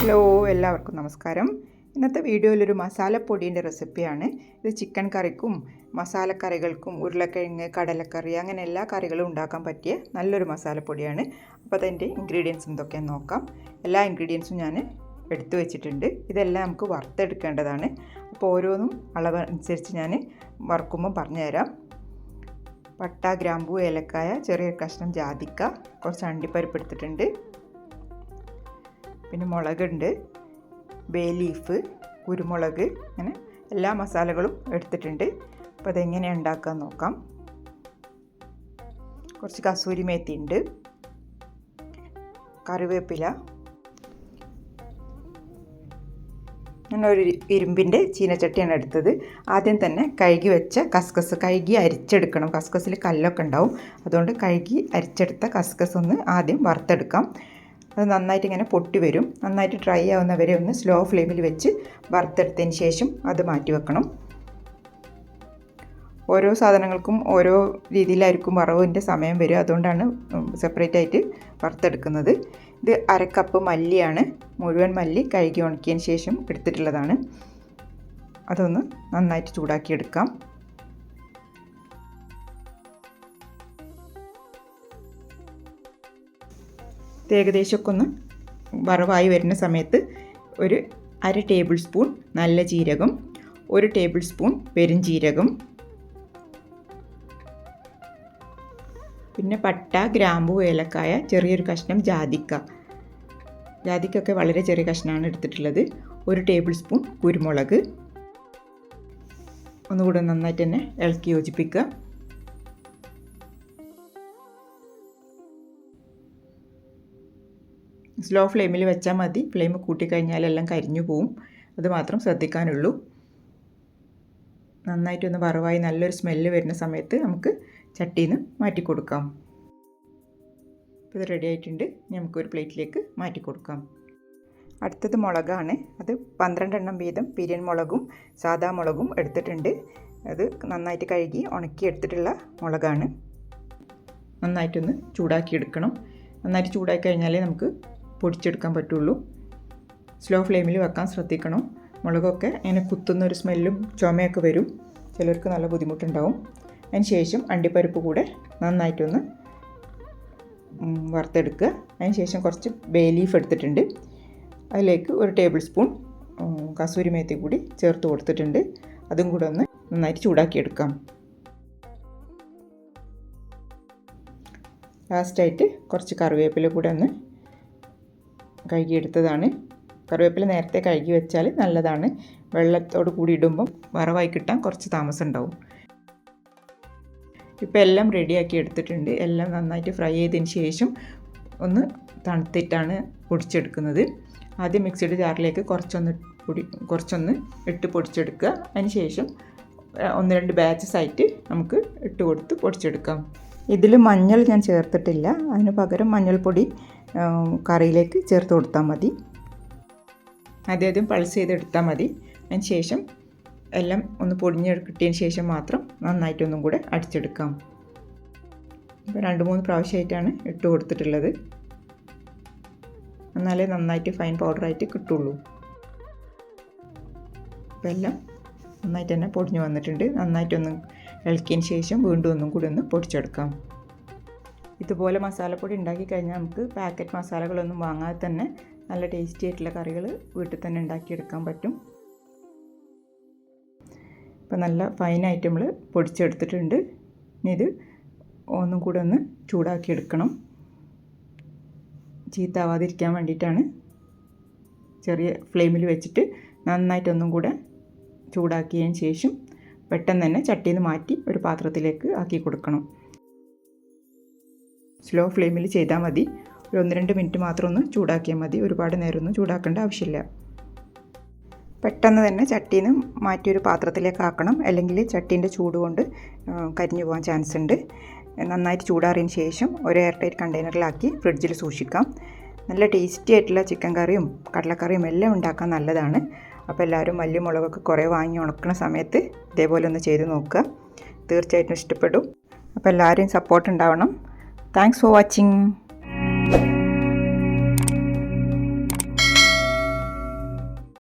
Hello എല്ലാവർക്കും നമസ്കാരം. ഇന്നത്തെ വീഡിയോയിലൊരു മസാലപ്പൊടിന്റെ റെസിപ്പിയാണ്. ഇത് ചിക്കൻ കറിക്കും മസാലക്കറികൾക്കും ഉരുളക്കിഴങ്ങ് കടലക്കറി അങ്ങനെ എല്ലാ കറികളും ഉണ്ടാക്കാൻ പറ്റിയ നല്ലൊരു മസാലപ്പൊടിയാണ്. അപ്പോൾ അതിന്റെ ഇൻഗ്രീഡിയൻസ് എന്തൊക്കെയാണെന്ന് നോക്കാം. എല്ലാ ഇൻഗ്രീഡിയൻസും ഞാൻ എടുത്തു വെച്ചിട്ടുണ്ട്. ഇതെല്ലാം നമുക്ക് വറുത്തെടുക്കേണ്ടതാണ്. അപ്പോൾ ഓരോന്നും അളവ് അനുസരിച്ച് ഞാൻ വറുക്കുമ്പോൾ പറഞ്ഞുതരാം. പട്ട ഗ്രാമ്പൂ ഏലക്കായ ചെറിയ കഷ്ണം ജാതിക്ക കുറച്ച് അണ്ടിപ്പരിപ്പ് എടുത്തിട്ടുണ്ട്. പിന്നെ മുളകുണ്ട് ബേ ലീഫ് കുരുമുളക് അങ്ങനെ എല്ലാ മസാലകളും എടുത്തിട്ടുണ്ട്. അപ്പോൾ അതെങ്ങനെയാണ് ഉണ്ടാക്കാൻ നോക്കാം. കുറച്ച് കസൂരി മേത്തി ഉണ്ട് കറിവേപ്പില ഞാൻ ഒരു ഇരുമ്പിന്റെ ചീനച്ചട്ടിയാണ് എടുത്തത്. ആദ്യം തന്നെ കഴുകി വെച്ച കസ്കസ് കഴുകി അരിച്ചെടുക്കണം. കസ്കസിൽ കല്ലൊക്കെ ഉണ്ടാവും. അതുകൊണ്ട് കഴുകി അരിച്ചെടുത്ത കസ്കസ് ഒന്ന് ആദ്യം വറുത്തെടുക്കാം. അത് നന്നായിട്ട് ഇങ്ങനെ പൊട്ടി വരും. നന്നായിട്ട് ഡ്രൈ ആവുന്നവരെ ഒന്ന് സ്ലോ ഫ്ലെയിമിൽ വെച്ച് വറുത്തെടുത്തതിന് ശേഷം അത് മാറ്റി വെക്കണം. ഓരോ സാധനങ്ങൾക്കും ഓരോ രീതിയിലായിരിക്കും വറവിന്റെ സമയം വരും അതുകൊണ്ടാണ് സെപ്പറേറ്റ് ആയിട്ട് വറുത്തെടുക്കുന്നത്. ഇത് അരക്കപ്പ് മല്ലിയാണ്. മുഴുവൻ മല്ലി കഴുകി ഉണക്കിയതിന് ശേഷം എടുത്തിട്ടുള്ളതാണ്. അതൊന്ന് നന്നായിട്ട് ചൂടാക്കിയെടുക്കാം. ഏകദേശമൊക്കെ ഒന്ന് വറവായി വരുന്ന സമയത്ത് ഒരു അര ടേബിൾ സ്പൂൺ നല്ല ജീരകം ഒരു ടേബിൾ സ്പൂൺ പെരുംജീരകം പിന്നെ പട്ട ഗ്രാമ്പു ഏലക്കായ ചെറിയൊരു കഷ്ണം ജാതിക്ക. ജാതിക്കൊക്കെ വളരെ ചെറിയ കഷ്ണമാണ് എടുത്തിട്ടുള്ളത്. ഒരു ടേബിൾ സ്പൂൺ കുരുമുളക്. ഒന്നുകൂടെ നന്നായിട്ട് തന്നെ ഇളക്കി യോജിപ്പിക്കുക. സ്ലോ ഫ്ലെയിമിൽ വെച്ചാൽ മതി. ഫ്ലെയിം കൂട്ടിക്കഴിഞ്ഞാൽ എല്ലാം കരിഞ്ഞു പോവും. അത് മാത്രം ശ്രദ്ധിക്കാനുള്ളൂ. നന്നായിട്ടൊന്ന് വറവായി നല്ലൊരു സ്മെല്ല് വരുന്ന സമയത്ത് നമുക്ക് ചട്ടിയിൽ നിന്ന് മാറ്റി കൊടുക്കാം. ഇപ്പോൾ ഇത് റെഡി ആയിട്ടുണ്ട്. നമുക്കൊരു പ്ലേറ്റിലേക്ക് മാറ്റി കൊടുക്കാം. അടുത്തത് മുളകാണ്. അത് പന്ത്രണ്ടെണ്ണം വീതം പിരിയൻ മുളകും സാദാ മുളകും എടുത്തിട്ടുണ്ട്. അത് നന്നായിട്ട് കഴുകി ഉണക്കി എടുത്തിട്ടുള്ള മുളകാണ്. നന്നായിട്ടൊന്ന് ചൂടാക്കി എടുക്കണം. നന്നായിട്ട് ചൂടാക്കി കഴിഞ്ഞാലേ നമുക്ക് പൊടിച്ചെടുക്കാൻ പറ്റുള്ളൂ. സ്ലോ ഫ്ലെയിമിൽ വെക്കാൻ ശ്രദ്ധിക്കണം. മുളകൊക്കെ ഇങ്ങനെ കുത്തുന്ന ഒരു സ്മെല്ലും ചുമയൊക്കെ വരും. ചിലർക്ക് നല്ല ബുദ്ധിമുട്ടുണ്ടാവും. അതിന് ശേഷം അണ്ടിപ്പരിപ്പ് കൂടെ നന്നായിട്ടൊന്ന് വറുത്തെടുക്കുക. അതിന് ശേഷം കുറച്ച് ബേ ലീഫ് എടുത്തിട്ടുണ്ട്. അതിലേക്ക് ഒരു ടേബിൾ സ്പൂൺ കസൂരി മേത്തി കൂടി ചേർത്ത് കൊടുത്തിട്ടുണ്ട്. അതും കൂടെ ഒന്ന് നന്നായിട്ട് ചൂടാക്കിയെടുക്കാം. ലാസ്റ്റായിട്ട് കുറച്ച് കറിവേപ്പില കൂടെ ഒന്ന് കഴുകിയെടുത്തതാണ്. കറിവേപ്പില നേരത്തെ കഴുകി വെച്ചാൽ നല്ലതാണ്. വെള്ളത്തോട് കൂടി ഇടുമ്പം വറവായി കിട്ടാൻ കുറച്ച് താമസം ഉണ്ടാവും. ഇപ്പോൾ എല്ലാം റെഡിയാക്കി എടുത്തിട്ടുണ്ട്. എല്ലാം നന്നായിട്ട് ഫ്രൈ ചെയ്തതിന് ശേഷം ഒന്ന് തണുത്തിട്ടാണ് പൊടിച്ചെടുക്കുന്നത്. ആദ്യം മിക്സിയുടെ ജാറിലേക്ക് കുറച്ചൊന്ന് പൊടി കുറച്ചൊന്ന് ഇട്ട് പൊടിച്ചെടുക്കുക. അതിന് ശേഷം ഒന്ന് രണ്ട് ബാച്ചസ് ആയിട്ട് നമുക്ക് ഇട്ട് കൊടുത്ത് പൊടിച്ചെടുക്കാം. ഇതിൽ മഞ്ഞൾ ഞാൻ ചേർത്തിട്ടില്ല. അതിന് പകരം മഞ്ഞൾപ്പൊടി കറിയിലേക്ക് ചേർത്ത് കൊടുത്താൽ മതി. ആദ്യം പൾസ് ചെയ്തെടുത്താൽ മതി. അതിന് ശേഷം എല്ലാം ഒന്ന് പൊടിഞ്ഞെടുക്കിട്ടതിന് ശേഷം മാത്രം നന്നായിട്ടൊന്നും കൂടെ അടിച്ചെടുക്കാം. ഇപ്പോൾ രണ്ട് മൂന്ന് പ്രാവശ്യമായിട്ടാണ് ഇട്ട് കൊടുത്തിട്ടുള്ളത്. എന്നാലേ നന്നായിട്ട് ഫൈൻ പൗഡറായിട്ട് കിട്ടുള്ളൂ. അപ്പോൾ എല്ലാം നന്നായിട്ട് തന്നെ പൊടിഞ്ഞു വന്നിട്ടുണ്ട്. നന്നായിട്ടൊന്ന് ഇളക്കിയതിന് ശേഷം വീണ്ടും ഒന്നും കൂടി ഒന്ന് പൊടിച്ചെടുക്കാം. ഇതുപോലെ മസാലപ്പൊടി ഉണ്ടാക്കി കഴിഞ്ഞാൽ നമുക്ക് പാക്കറ്റ് മസാലകളൊന്നും വാങ്ങാതെ തന്നെ നല്ല ടേസ്റ്റി ആയിട്ടുള്ള കറികൾ വീട്ടിൽ തന്നെ ഉണ്ടാക്കിയെടുക്കാൻ പറ്റും. ഇപ്പം നല്ല ഫൈനായിട്ട് നമ്മൾ പൊടിച്ചെടുത്തിട്ടുണ്ട്. ഇനി ഇത് ഒന്നും കൂടെ ഒന്ന് ചൂടാക്കി എടുക്കണം. ചീത്താവാതിരിക്കാൻ വേണ്ടിയിട്ടാണ്. ചെറിയ ഫ്ലെയിമിൽ വെച്ചിട്ട് നന്നായിട്ടൊന്നും കൂടെ ചൂടാക്കിയതിന് ശേഷം പെട്ടെന്ന് തന്നെ ചട്ടിയിൽ നിന്ന് മാറ്റി ഒരു പാത്രത്തിലേക്ക് ആക്കി കൊടുക്കണം. സ്ലോ ഫ്ലെയിമിൽ ചെയ്താൽ മതി. ഒരു ഒന്ന് രണ്ട് മിനിറ്റ് മാത്രം ഒന്ന് ചൂടാക്കിയാൽ മതി. ഒരുപാട് നേരമൊന്നും ചൂടാക്കേണ്ട ആവശ്യമില്ല. പെട്ടെന്ന് തന്നെ ചട്ടിയിൽ നിന്ന് മാറ്റി ഒരു പാത്രത്തിലേക്ക് ആക്കണം അല്ലെങ്കിൽ ചട്ടീന്റെ ചൂട് കൊണ്ട് കരിഞ്ഞു പോകാൻ ചാൻസ് ഉണ്ട് നന്നായിട്ട് ചൂടാറിയതിന് ശേഷം ഒരു എയർ ടൈറ്റ് കണ്ടെയ്നറിലാക്കി ഫ്രിഡ്ജിൽ സൂക്ഷിക്കാം. നല്ല ടേസ്റ്റി ആയിട്ടുള്ള ചിക്കൻ കറിയും കടലക്കറിയും എല്ലാം ഉണ്ടാക്കാൻ നല്ലതാണ്. അപ്പോൾ എല്ലാവരും വലിയ മുളകൊക്കെ കുറേ വാങ്ങി ഉണക്കുന്ന സമയത്ത് ഇതേപോലെ ഒന്ന് ചെയ്ത് നോക്കുക. തീർച്ചയായിട്ടും ഇഷ്ടപ്പെടും. അപ്പോൾ എല്ലാവരെയും സപ്പോർട്ട് ഉണ്ടാവണം. Thanks for watching